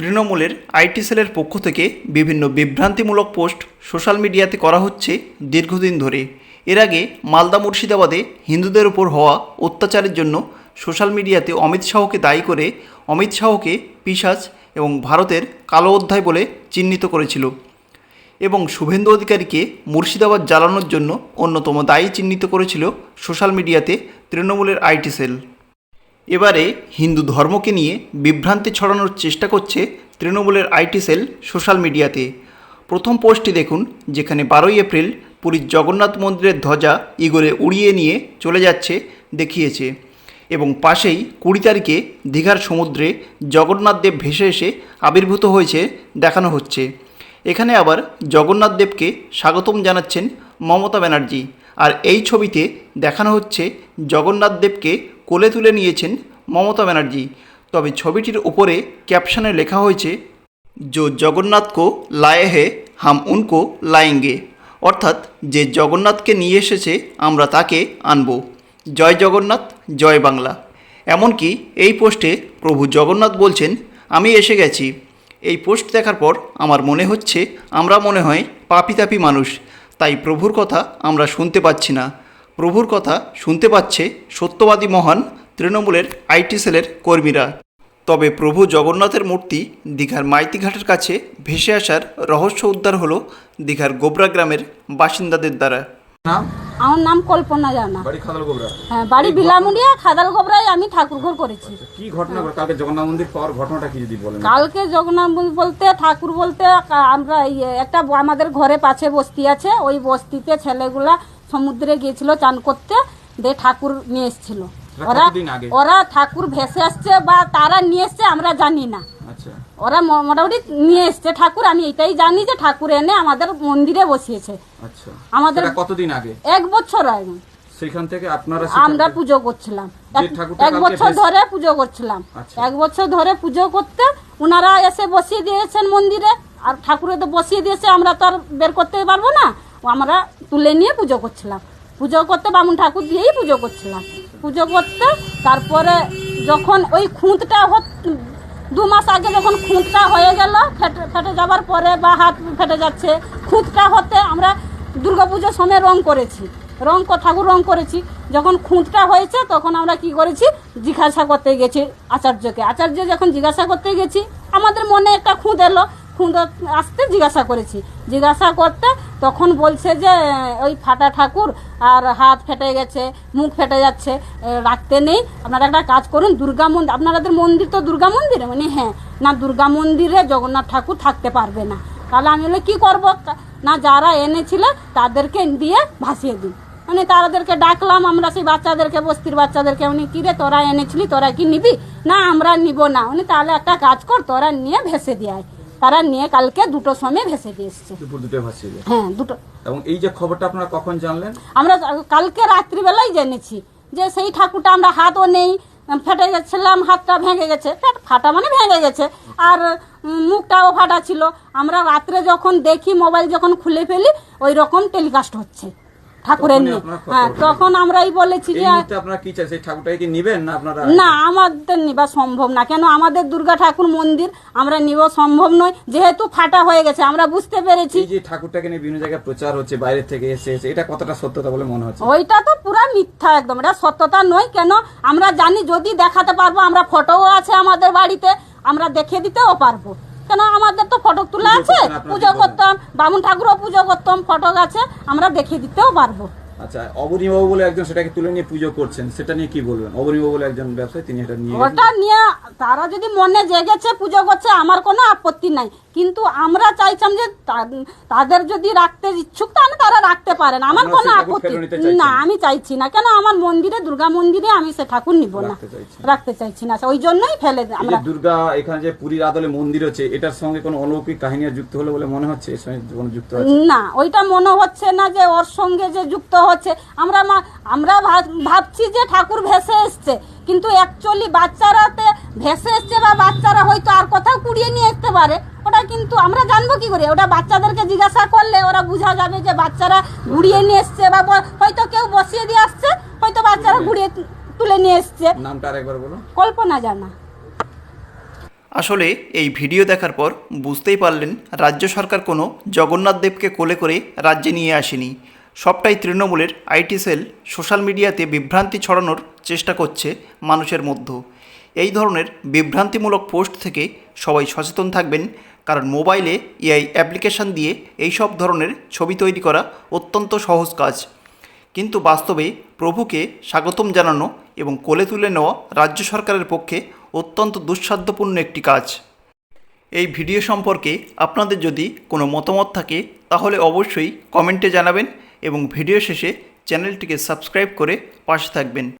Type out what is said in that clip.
তৃণমূলের আইটি সেলের পক্ষ থেকে বিভিন্ন বিভ্রান্তিমূলক পোস্ট সোশ্যাল মিডিয়াতে করা হচ্ছে দীর্ঘদিন ধরে। এর আগে মালদা মুর্শিদাবাদে হিন্দুদের উপর হওয়া অত্যাচারের জন্য সোশ্যাল মিডিয়াতে অমিত শাহকে দায়ী করে অমিত শাহকে পিশাচ এবং ভারতের কালো অধ্যায় বলে চিহ্নিত করেছিল এবং শুভেন্দু অধিকারীকে মুর্শিদাবাদ জ্বালানোর জন্য অন্যতম দায়ী চিহ্নিত করেছিল সোশ্যাল মিডিয়াতে তৃণমূলের আইটি সেল। এবারে হিন্দু ধর্মকে নিয়ে বিভ্রান্তি ছড়ানোর চেষ্টা করছে তৃণমূলের আইটি সেল সোশ্যাল মিডিয়াতে। প্রথম পোস্টটি দেখুন, যেখানে বারোই এপ্রিল পুরীর জগন্নাথ মন্দিরের ধ্বজা ইগোরে উড়িয়ে নিয়ে চলে যাচ্ছে, দেখিয়েছে। এবং পাশেই কুড়ি তারিখে দীঘার সমুদ্রে জগন্নাথ দেব ভেসে এসে আবির্ভূত হয়েছে, দেখানো হচ্ছে। এখানে আবার জগন্নাথ দেবকে স্বাগতম জানাচ্ছেন মমতা ব্যানার্জি। আর এই ছবিতে দেখানো হচ্ছে জগন্নাথ দেবকে কোলে তুলে নিয়েছেন মমতা ব্যানার্জি। তবে ছবিটির উপরে ক্যাপশনে লেখা হয়েছে जो জগন্নাথ কো লায়ে হে হাম উনকো লায়েঙ্গে। অর্থাৎ, যে জগন্নাথকে নিয়ে এসেছে, আমরা তাকে আনব। জয় জগন্নাথ, জয় বাংলা। এমনকি এই পোস্টে প্রভু জগন্নাথ বলছেন, আমি এসে গেছি। এই পোস্ট দেখার পর আমার মনে হচ্ছে, আমরা মনে হয় পাপি তাপি মানুষ। তাই প্রভুর কথা আমরা শুনতে পাচ্ছি না। প্রভুর কথা শুনতে পাচ্ছে সত্যবাদী মহান তৃণমূলের আইটি সেলের কর্মীরা। তবে প্রভু জগন্নাথের মূর্তি দীঘার মাইতিঘাটের কাছে ভেসে আসার রহস্য উদ্ধার হলো দীঘার গোবরা গ্রামের বাসিন্দাদের দ্বারা। আমার নাম কল্পনা জানা। বাড়ি খাদাল গোবরা? হ্যাঁ বাড়ি বিলামুড়িয়া খাদাল গোবরায় আমি ঠাকুর ঘর করেছি। কি ঘটনা কালকে জগন্নাথ মন্দির পাওয়ার ঘটনাটা কি যদি বলেন? কালকে জগন্নাথ মন্দির বলতে ঠাকুর বলতে আমরা একটা আমাদের ঘরে পাশে বস্তি আছে। ওই বস্তিতে ছেলেগুলা সমুদ্রে গিয়েছিল চান করতে দিয়ে ঠাকুর নিয়ে এসেছিল। ওরা ওরা ঠাকুর ভেসে আসছে বা তারা নিয়ে এসছে আমরা জানি না। আচ্ছা ওরা ম- মোটামুটি নিয়ে এসছে ঠাকুর আমি এটাই জানি যে ঠাকুর এনে আমাদের মন্দিরে বসিয়েছে। আচ্ছা। আমাদের কতদিন আগে? এক বছর আগে। সেখান থেকে আপনারা আমরা পুজো করছিলাম। এক- বছর ধরে পুজো করছিলাম। আচ্ছা। এক বছর ধরে পুজো করতে ওনারা এসে বসিয়ে দিয়েছেন মন্দিরে আর ঠাকুরে তো বসিয়ে দিয়েছে আমরা তো আর বের করতে পারব না। আমরা তুলে নিয়ে পুজো করছিলাম। পুজো করতে বামুন ঠাকুর দিয়েই পুজো করছিলাম। পুজো করতে তারপরে যখন ওই খুঁতটা আগে যখন খুঁতটা হয়ে গেল, ফেটে ফেটে যাবার পরে বা হাত ফেটে যাচ্ছে, খুঁতটা হতে আমরা দুর্গাপুজোর সময় রং করেছি। রং ঠাকুর রং করেছি। যখন খুঁতটা হয়েছে, তখন আমরা কি করেছি? জিজ্ঞাসা করতে গেছি আচার্যকে। আচার্য যখন জিজ্ঞাসা করতে গেছি, আমাদের মনে একটা খুঁত এলো খুঁত আসতে জিজ্ঞাসা করেছি। জিজ্ঞাসা করতে তখন বলছে যে, ওই ফাটা ঠাকুর আর হাত ফেটে গেছে, মুখ ফেটে যাচ্ছে রাখতে নেই। আপনারা একটা কাজ করুন, দুর্গা মন্দির, আপনাদের মন্দির তো দুর্গা মন্দিরে? মানে হ্যাঁ না দুর্গা মন্দিরে জগন্নাথ ঠাকুর থাকতে পারবে না। তাহলে আমি বলে, কী করব? না, যারা এনেছিল তাদেরকে দিয়ে ভাসিয়ে দিই মানে তাদেরকে ডাকলাম আমরা, সেই বাচ্চাদেরকে, বস্তির বাচ্চাদেরকে। উনি কিরে তোরা এনেছিলি, তোরা কি নিবি? না, আমরা নিব না। উনি তাহলে একটা কাজ কর, তোরা নিয়ে ভেসে দিয়ে তারা নিয়ে কালকে দুটো সময় ভেসে দিয়ে এসছে। দুপুর দুটো ভাসিয়ে হ্যাঁ দুটো। এবং এই যে খবরটা আপনারা কখন জানলেন? আমরা কালকে রাত্রিবেলায় জেনেছি যে সেই ঠাকুরটা আমরা হাতও নেই ফেটে গেছিলাম হাতটা ভেঙে গেছে। ফেট- ফাটা মানে ভেঙে গেছে। আর মুখটাও ফাটা ছিল। আমরা রাত্রে যখন দেখি মোবাইল যখন খুলে ফেলি ওই রকম টেলিকাস্ট হচ্ছে। ঠাকুরের নিয়ে। হ্যাঁ তখন আমরাই বলেছি যে আপনারা কি চাই সেই ঠাকুরটাকে কি নিবেন না আপনারা? না আমাদের নিবা সম্ভব না। কেন আমাদের দুর্গা ঠাকুর মন্দির আমরা নিব সম্ভব নয় যেহেতু ফাটা হয়ে গেছে আমরা বুঝতে পেরেছি। যে ঠাকুরটাকে নিয়ে বিভিন্ন জায়গায় প্রচার হচ্ছে বাইরে থেকে এসে এসে এটা কতটা সত্যতা বলে মনে হচ্ছে? ওইটা তো পুরো মিথ্যা একদম এটা সত্যতা নয়। কেন আমরা জানি যদি দেখাতে পারব আমরা ফটোও আছে আমাদের বাড়িতে আমরা দেখে দিতেও পারব। কেন আমাদের তো ফটক তুলে আছে? পুজো করতাম বামুন ঠাকুরও পুজো করতাম ফটক আছে আমরা দেখিয়ে দিতেও পারব। আচ্ছা অবনীবাবু বলে একজন সেটাকে তুলে নিয়ে পুজো করছেন সেটা নিয়ে কি বলবেন? অবনীবাবু বলে একজন ব্যবসায়ী তিনি এটা নিয়ে। ওটা নিয়ে তারা যদি মনে জেগেছে পুজো করছে আমার কোনো আপত্তি নাই। কিন্তু আমরা চাইছিলাম যে তাদের যদি রাখতে ইচ্ছুক তাহলে তারা রাখতে পারেন। আমার কোনো আপত্তি না আমি চাইছি না। কেন আমার মন্দিরে দুর্গা মন্দিরে আমি সে ঠাকুর নিব না। রাখতে চাইছি না। ওই জন্যই ফেলে আমরা দুর্গা এখানে যে পুরীর আদলে মন্দির হচ্ছে এটার সঙ্গে কোনো অলৌকিক কাহিনী যুক্ত হলে বলে মনে হচ্ছে? এর সঙ্গে যুক্ত আছে? না ওইটা মনে হচ্ছে না যে ওর সঙ্গে যে যুক্ত হচ্ছে। আমরা আমরা ভাব- ভাবছি যে ঠাকুর ভেসে এসছে কিন্তু অ্যাকচুয়ালি বাচ্চারাতে ভেসে এসছে বা বাচ্চারা হয়তো আর কোথাও কুড়িয়ে নিয়ে আসতে পারে। ওটা কিন্তু আমরা জানব কি করে? ওটা বাচ্চাদেরকে জিজ্ঞাসা করলে ওরা বোঝা যাবে যে বাচ্চারা ঘুরিয়ে নিয়ে এসছে বা হয়তো কেউ বসিয়ে দিয়ে আসছে হয়তো বাচ্চারা ঘুরিয়ে তুলে নিয়ে এসছে। নামটা আরেকবার বলো। কল্পনা জানা। আসলে এই ভিডিও দেখার পর বুঝতেই পারলেন রাজ্য সরকার কোনো জগন্নাথ দেবকে কোলে করে রাজ্যে নিয়ে আসেনি। সবটাই তৃণমূলের আইটি সেল সোশ্যাল মিডিয়াতে বিভ্রান্তি ছড়ানোর চেষ্টা করছে মানুষের মধ্যে। এই ধরনের বিভ্রান্তিমূলক পোস্ট থেকে সবাই সচেতন থাকবেন। কারণ মোবাইলে এআই অ্যাপ্লিকেশন দিয়ে এই সব ধরনের ছবি তৈরি করা অত্যন্ত সহজ কাজ। কিন্তু বাস্তবে প্রভুকে স্বাগতম জানানো এবং কোলে তুলে নেওয়া রাজ্য সরকারের পক্ষে অত্যন্ত দুঃসাধ্যপূর্ণ একটি কাজ। এই ভিডিও সম্পর্কে আপনাদের যদি কোনো মতামত থাকে, তাহলে অবশ্যই কমেন্টে জানাবেন এবং ভিডিও শেষে চ্যানেলটিকে সাবস্ক্রাইব করে পাশে থাকবেন।